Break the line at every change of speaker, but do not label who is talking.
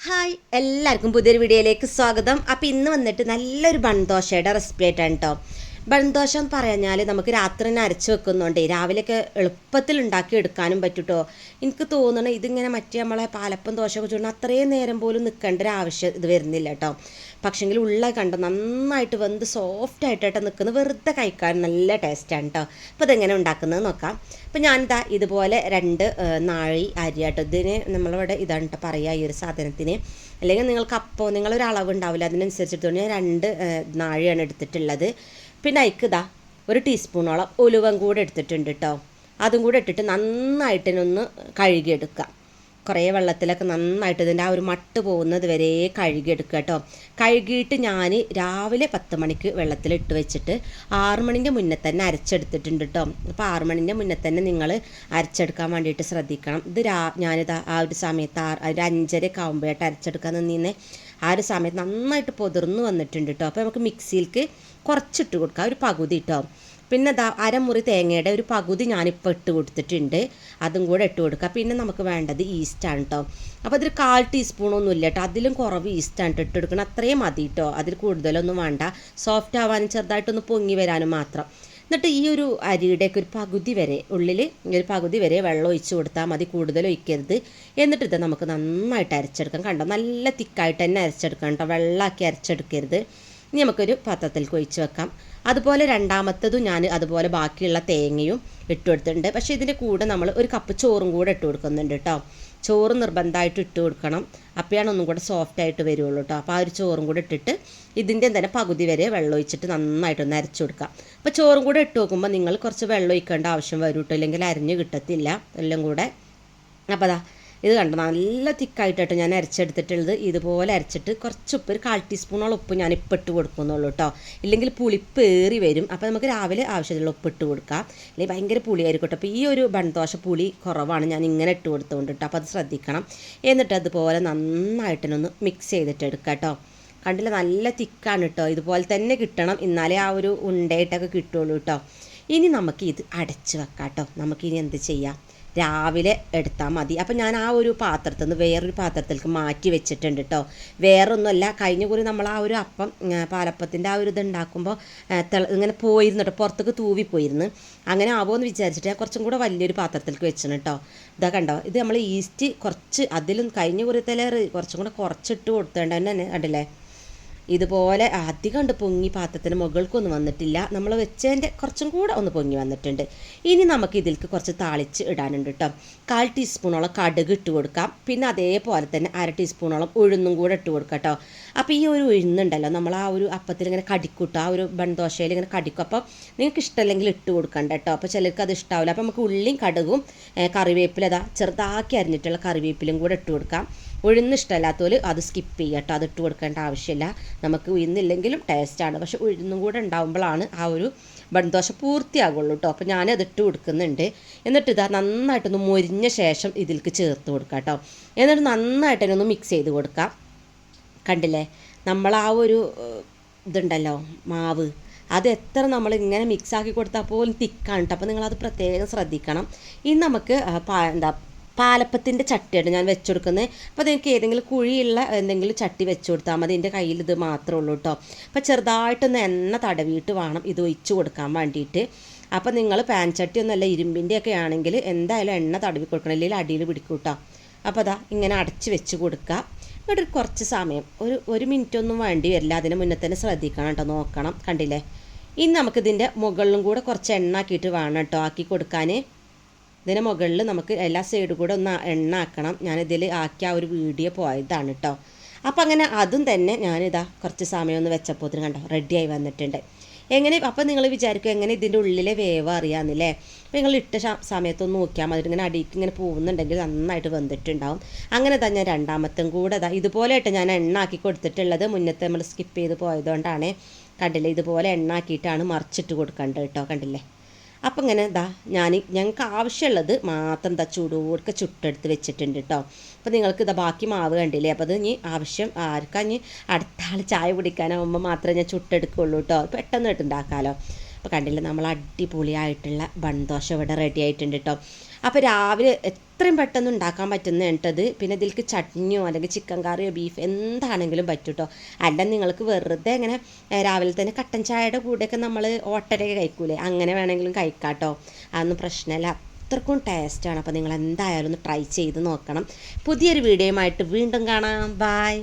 Hi എല്ലാവർക്കും പുതിയൊരു വീഡിയോയിലേക്ക് സ്വാഗതം. അപ്പോൾ ഇന്ന് വന്നിട്ട് നല്ലൊരു ബൺദോശയുടെ റെസിപ്പി ആയിട്ടാണ് കേട്ടോ ബൺദോശ പറഞ്ഞാൽ നമുക്ക് രാത്രി തന്നെ അരച്ച് വെക്കുന്നുണ്ട് രാവിലെയൊക്കെ എളുപ്പത്തിൽ ഉണ്ടാക്കി എടുക്കാനും പറ്റും കേട്ടോ എനിക്ക് തോന്നണം ഇതിങ്ങനെ മറ്റേ നമ്മളെ പാലപ്പം ദോശ ചൂടണം അത്രയും നേരം പോലും നിൽക്കേണ്ട ഒരു ആവശ്യം ഇത് വരുന്നില്ല കേട്ടോ. പക്ഷെങ്കിൽ ഉള്ള കണ്ടോ നന്നായിട്ട് വെന്ത് സോഫ്റ്റ് ആയിട്ടായിട്ട് നിൽക്കുന്നത്. വെറുതെ കഴിക്കാൻ നല്ല ടേസ്റ്റാണ് കേട്ടോ അപ്പോൾ ഇതെങ്ങനെ ഉണ്ടാക്കുന്നത് നോക്കാം. അപ്പോൾ ഞാനിതാ ഇതുപോലെ രണ്ട് നാഴി അരി കേട്ടോ ഇതിന് നമ്മളിവിടെ ഇതാണ് കേട്ടോ പറയുക ഈ ഒരു സാധനത്തിന്. അല്ലെങ്കിൽ നിങ്ങൾക്ക് അപ്പോൾ നിങ്ങളൊരു അളവ് ഉണ്ടാവില്ല. അതിനനുസരിച്ചിട്ട് ഞാൻ രണ്ട് നാഴിയാണ് എടുത്തിട്ടുള്ളത്. പിന്നെ അയക്കുതാ ഒരു ടീസ്പൂണോളം ഉലുവം കൂടെ എടുത്തിട്ടുണ്ട് കേട്ടോ അതും കൂടെ ഇട്ടിട്ട് നന്നായിട്ട് ഇതിനൊന്ന് കഴുകിയെടുക്കുക കുറേ വെള്ളത്തിലൊക്കെ നന്നായിട്ട് ഇതിന്റെ ആ ഒരു മട്ട് പോകുന്നത് വരെ കഴുകിയെടുക്കുക കേട്ടോ. കഴുകിയിട്ട് ഞാൻ രാവിലെ പത്ത് മണിക്ക് വെള്ളത്തിലിട്ട് വെച്ചിട്ട് ആറു മണിന്റെ മുന്നേ തന്നെ അരച്ചെടുത്തിട്ടുണ്ട് കേട്ടോ. അപ്പോൾ ആറു മണിന്റെ മുന്നേ തന്നെ നിങ്ങൾ അരച്ചെടുക്കാൻ വേണ്ടിയിട്ട് ശ്രദ്ധിക്കണം. ഇത് രാ ഞാനിത് ആ ഒരു സമയത്ത് ആ ഒരു അഞ്ചരയൊക്കെ ആകുമ്പോഴായിട്ട് അരച്ചെടുക്കാൻ നിന്നേ ആ ഒരു സമയത്ത് നന്നായിട്ട് പൊതിർന്ന് വന്നിട്ടുണ്ട് കേട്ടോ. അപ്പോൾ നമുക്ക് മിക്സിയിലേക്ക് കുറച്ചിട്ട് കൊടുക്കാം. ഒരു പകുതി കേട്ടോ. പിന്നെ ദാ അരമുറി തേങ്ങയുടെ ഒരു പകുതി ഞാനിപ്പോൾ ഇട്ട് കൊടുത്തിട്ടുണ്ട്. അതും കൂടെ ഇട്ട് കൊടുക്കുക പിന്നെ നമുക്ക് വേണ്ടത് ഈസ്റ്റാണ് കേട്ടോ അപ്പോൾ അതിൽ കാൽ ടീസ്പൂണൊന്നും ഇല്ല കേട്ടോ അതിലും കുറവ് ഈസ്റ്റാണ് ഇട്ട് കൊടുക്കണം. അത്രയും മതി കേട്ടോ അതിൽ കൂടുതലൊന്നും വേണ്ട. സോഫ്റ്റ് ആവാനും ചെറുതായിട്ടൊന്ന് പൊങ്ങി വരാനും മാത്രം. എന്നിട്ട് ഈ ഒരു അരിയുടെയൊക്കെ ഒരു പകുതി വരെ ഉള്ളിൽ ഒരു പകുതി വരെ വെള്ളം ഒഴിച്ച് കൊടുത്താൽ മതി. കൂടുതൽ ഒഴിക്കരുത്. എന്നിട്ട് ഇത് നമുക്ക് നന്നായിട്ട് അരച്ചെടുക്കാം. കണ്ടോ? നല്ല തിക്കായിട്ട് തന്നെ അരച്ചെടുക്കാം കേട്ടോ വെള്ളമാക്കി അരച്ചെടുക്കരുത്. ഇനി നമുക്കൊരു പാത്രത്തിൽ ഒഴിച്ച് വെക്കാം. അതുപോലെ രണ്ടാമത്തതും ഞാൻ അതുപോലെ ബാക്കിയുള്ള തേങ്ങയും ഇട്ട് കൊടുത്തിട്ടുണ്ട്. പക്ഷേ ഇതിന്റെ കൂടെ നമ്മൾ ഒരു കപ്പ് ചോറും കൂടെ ഇട്ട് കൊടുക്കുന്നുണ്ട് കേട്ടോ ചോറ് നിർബന്ധമായിട്ട് ഇട്ട് കൊടുക്കണം. അപ്പോഴാണ് ഒന്നും കൂടെ സോഫ്റ്റ് ആയിട്ട് വരുള്ളൂ കേട്ടോ അപ്പോൾ ആ ഒരു ചോറും കൂടെ ഇട്ടിട്ട് ഇതിന്റെ തന്നെ പകുതി വരെ വെള്ളം ഒഴിച്ചിട്ട് നന്നായിട്ടൊന്ന് അരച്ചു കൊടുക്കാം അപ്പോൾ ചോറും കൂടെ ഇട്ട് നോക്കുമ്പോൾ നിങ്ങൾ കുറച്ച് വെള്ളം ഒഴിക്കേണ്ട ആവശ്യം വരും കേട്ടോ ഇല്ലെങ്കിൽ അരിഞ്ഞ് കിട്ടത്തില്ല. എല്ലാം കൂടെ. അപ്പോൾ അതാ ഇത് കണ്ടോ? നല്ല തിക്കായിട്ടോ ഞാൻ അരച്ചെടുത്തിട്ടുള്ളത്. ഇതുപോലെ അരച്ചിട്ട് കുറച്ച് ഉപ്പ് ഒരു കാൽ ടീസ്പൂണോളം ഉപ്പ് ഞാൻ ഇപ്പം ഇട്ട് കൊടുക്കുന്നുള്ളൂ കേട്ടോ. ഇല്ലെങ്കിൽ പുളിപ്പേറി വരും. അപ്പോൾ നമുക്ക് രാവിലെ ആവശ്യത്തിലുള്ള ഉപ്പ് ഇട്ട് കൊടുക്കാം. അല്ലെങ്കിൽ ഭയങ്കര പുളിയായിരിക്കും അപ്പോൾ ഈ ഒരു ബൺദോശ പുളി കുറവാണ് ഞാൻ ഇങ്ങനെ ഇട്ട് കൊടുത്തുകൊണ്ട് കേട്ടോ. അപ്പോൾ അത് ശ്രദ്ധിക്കണം. എന്നിട്ട് അതുപോലെ നന്നായിട്ടൊന്ന് മിക്സ് ചെയ്തിട്ട് എടുക്കാം കേട്ടോ. കണ്ടില്ല? നല്ല തിക്കാണ് കേട്ടോ. ഇതുപോലെ തന്നെ കിട്ടണം. എന്നാലേ ആ ഒരു ഉണ്ടയായിട്ടൊക്കെ കിട്ടുള്ളൂ കേട്ടോ. ഇനി നമുക്ക് ഇത് അടച്ച് വെക്കാം കേട്ടോ. നമുക്കിനി എന്ത് ചെയ്യാം? രാവിലെ എടുത്താൽ മതി. അപ്പം ഞാൻ ആ ഒരു പാത്രത്തിൽ നിന്ന് വേറൊരു പാത്രത്തിലേക്ക് മാറ്റി വെച്ചിട്ടുണ്ട് കേട്ടോ വേറൊന്നുമല്ല കഴിഞ്ഞ കുറി നമ്മൾ ആ ഒരു അപ്പം പാലപ്പത്തിന്റെ ആ ഒരു ഇത് ഉണ്ടാക്കുമ്പോൾ ഇങ്ങനെ പോയിരുന്നു കേട്ടോ പുറത്തേക്ക് തൂവി പോയിരുന്നു. അങ്ങനെ ആവുമെന്ന് വിചാരിച്ചിട്ട് ഞാൻ കുറച്ചും കൂടെ വലിയൊരു പാത്രത്തിലേക്ക് വെച്ചിന് കേട്ടോ ഇതാ കണ്ടോ ഇത് നമ്മൾ ഈസ്റ്റ് കുറച്ച് അതിലും കഴിഞ്ഞ കുറിയത്തിലേറെ കുറച്ചും കൂടെ കുറച്ചിട്ട് കൊടുത്തേണ്ട തന്നെ കണ്ടില്ലേ? ഇതുപോലെ അധികം ഉണ്ട് പൊങ്ങി പാത്രത്തിന് മുകൾക്കൊന്നും വന്നിട്ടില്ല. നമ്മൾ വെച്ചതിന്റെ കുറച്ചും കൂടെ ഒന്ന് പൊങ്ങി വന്നിട്ടുണ്ട്. ഇനി നമുക്ക് ഇതിലേക്ക് കുറച്ച് താളിച്ച് ഇടാനുണ്ട് കേട്ടോ കാൽ ടീസ്പൂണോളം കടുക് ഇട്ട് കൊടുക്കാം. പിന്നെ അതേപോലെ തന്നെ അര ടീസ്പൂണോളം ഉഴുന്നും കൂടെ ഇട്ട് കൊടുക്കാം കേട്ടോ അപ്പോൾ ഈ ഒരു ഉഴുന്നുണ്ടല്ലോ നമ്മൾ ആ ഒരു അപ്പത്തിൽ ഇങ്ങനെ കടിക്കൂട്ടോ ആ ഒരു ബൺദോശയിൽ ഇങ്ങനെ കടിക്കും. അപ്പോൾ നിങ്ങൾക്ക് ഇഷ്ടമല്ലെങ്കിൽ ഇട്ട് കൊടുക്കണ്ട കേട്ടോ അപ്പോൾ ചിലർക്ക് അത് ഇഷ്ടാവില്ല. അപ്പോൾ നമുക്ക് ഉള്ളിയും കടുകും കറിവേപ്പിലതാ ചെറുതാക്കി അരിഞ്ഞിട്ടുള്ള കറിവേപ്പിലും കൂടെ ഇട്ട് കൊടുക്കാം. ഉഴുന്ന് ഇഷ്ടമല്ലാത്തവർ അത് സ്കിപ്പ് ചെയ്യുക കേട്ടോ അത് ഇട്ട് കൊടുക്കേണ്ട ആവശ്യമില്ല. നമുക്ക് ഉഴുന്നില്ലെങ്കിലും ടേസ്റ്റാണ് പക്ഷെ ഉഴുന്നും കൂടെ ഉണ്ടാകുമ്പോഴാണ് ആ ഒരു ബൺദോശ പൂർത്തിയാകുള്ളൂ കേട്ടോ അപ്പോൾ ഞാനത് ഇട്ട് കൊടുക്കുന്നുണ്ട്. എന്നിട്ട് ഇതാ നന്നായിട്ടൊന്ന് മൊരിഞ്ഞ ശേഷം ഇതിലേക്ക് ചേർത്ത് കൊടുക്കാം കേട്ടോ എന്നിട്ട് നന്നായിട്ട് തന്നെ മിക്സ് ചെയ്ത് കൊടുക്കാം. കണ്ടില്ലേ? നമ്മൾ ആ ഒരു ഇതുണ്ടല്ലോ മാവ്. അത് എത്ര നമ്മൾ ഇങ്ങനെ മിക്സ് ആക്കി കൊടുത്താൽ പോലും തിക്കാണ് കേട്ടോ അപ്പോൾ നിങ്ങളത് പ്രത്യേകം ശ്രദ്ധിക്കണം. ഇനി നമുക്ക് എന്താ പാലപ്പത്തിന്റെ ചട്ടിയാണ് ഞാൻ വെച്ച് കൊടുക്കുന്നത് അപ്പോൾ നിങ്ങൾക്ക് ഏതെങ്കിലും കുഴിയുള്ള എന്തെങ്കിലും ചട്ടി വെച്ച് കൊടുത്താൽ മതി. എന്റെ കയ്യിൽ ഇത് മാത്രമേ ഉള്ളൂ കേട്ടോ അപ്പോൾ ചെറുതായിട്ടൊന്ന് എണ്ണ തടവിയിട്ട് വേണം ഇത് ഒഴിച്ച് കൊടുക്കാൻ വേണ്ടിയിട്ട്. അപ്പോൾ നിങ്ങൾ പാൻ ചട്ടി ഒന്നുമല്ല ഇരുമ്പിന്റെ ഒക്കെ ആണെങ്കിൽ എന്തായാലും എണ്ണ തടവി കൊടുക്കണം. അല്ലെങ്കിൽ അടിയിൽ പിടിക്കും കേട്ടോ അപ്പോൾ അതാ ഇങ്ങനെ അടച്ച് വെച്ച് കൊടുക്കുക എന്നിട്ട് ഒരു കുറച്ച് സമയം ഒരു ഒരു മിനിറ്റ് ഒന്നും വേണ്ടി വരില്ല. അതിന് മുന്നേ തന്നെ ശ്രദ്ധിക്കണം കേട്ടോ നോക്കണം. കണ്ടില്ലേ? ഇനി നമുക്കിതിന്റെ മുകളിലും കൂടെ കുറച്ച് എണ്ണ ആക്കിയിട്ട് വേണം കേട്ടോ ആക്കി കൊടുക്കാൻ ഇതിന്റെ മുകളിൽ നമുക്ക് എല്ലാ സൈഡും കൂടെ ഒന്ന് എണ്ണ ആക്കണം ഞാനിതിൽ ആക്കിയ ഒരു വീഡിയോ പോയതാണ് കേട്ടോ അപ്പം അങ്ങനെ അതും തന്നെ ഞാനിതാ കുറച്ച് സമയം ഒന്ന് വെച്ചപ്പോൾ കണ്ടോ റെഡിയായി വന്നിട്ടുണ്ട്. എങ്ങനെ അപ്പം നിങ്ങൾ വിചാരിക്കും എങ്ങനെ ഇതിന്റെ ഉള്ളിലെ വേവ് അറിയാമെന്നില്ലേ അപ്പോൾ നിങ്ങൾ ഇട്ട സമയത്തൊന്ന് നോക്കിയാൽ മതി. ഇങ്ങനെ അടിയിക്ക് ഇങ്ങനെ പോകുന്നുണ്ടെങ്കിൽ നന്നായിട്ട് വെന്തിട്ടുണ്ടാവും. അങ്ങനെ തന്നെ ഞാൻ രണ്ടാമത്തും കൂടെ ഇതാ ഇതുപോലെ ആയിട്ട് ഞാൻ എണ്ണ ആക്കി കൊടുത്തിട്ടുള്ളത് മുന്നത്തെ നമ്മൾ സ്കിപ്പ് ചെയ്ത് പോയതുകൊണ്ടാണ്. കണ്ടില്ലേ? ഇതുപോലെ എണ്ണ ആക്കിയിട്ടാണ് മറിച്ചിട്ട് കൊടുക്കേണ്ടത് കേട്ടോ കണ്ടില്ലേ? അപ്പം ഇങ്ങനെ ഇതാ ഞാൻ ഞങ്ങൾക്ക് ആവശ്യമുള്ളത് മാത്രം ദാ ചൂടോടൊക്കെ ചുട്ടെടുത്ത് വെച്ചിട്ടുണ്ട് കേട്ടോ അപ്പോൾ നിങ്ങൾക്ക് ഇതാ ബാക്കി മാവ് കണ്ടില്ലേ? അപ്പോൾ അത് ഇനി ആവശ്യം ആർക്കാ ഇനി അടുത്ത ആൾ ചായ കുടിക്കാനാവുമ്പോൾ മാത്രമേ ഞാൻ ചുട്ടെടുക്കുള്ളൂ കേട്ടോ പെട്ടെന്ന് ഉണ്ടാക്കാമല്ലോ അപ്പോൾ കണ്ടില്ല നമ്മൾ അടിപൊളിയായിട്ടുള്ള ബൺദോശ ഇവിടെ റെഡി ആയിട്ടുണ്ട് കേട്ടോ അപ്പോൾ രാവിലെ എത്രയും പെട്ടെന്ന് ഉണ്ടാക്കാൻ പറ്റുന്ന കേട്ടത് പിന്നെ ഇതിലേക്ക് ചട്നിയോ അല്ലെങ്കിൽ ചിക്കൻ കറിയോ ബീഫ് എന്താണെങ്കിലും പറ്റും കേട്ടോ അല്ല നിങ്ങൾക്ക് വെറുതെ ഇങ്ങനെ രാവിലെ തന്നെ കട്ടൻ ചായയുടെ കൂടെയൊക്കെ നമ്മൾ ഓട്ടരയൊക്കെ കഴിക്കൂലേ? അങ്ങനെ വേണമെങ്കിലും കഴിക്കാം കേട്ടോ അതൊന്നും പ്രശ്നമല്ല അത്രക്കും ടേസ്റ്റാണ് അപ്പോൾ നിങ്ങൾ എന്തായാലും ഒന്ന് ട്രൈ ചെയ്ത് നോക്കണം. പുതിയൊരു വീഡിയോയുമായിട്ട് വീണ്ടും കാണാം. ബായ്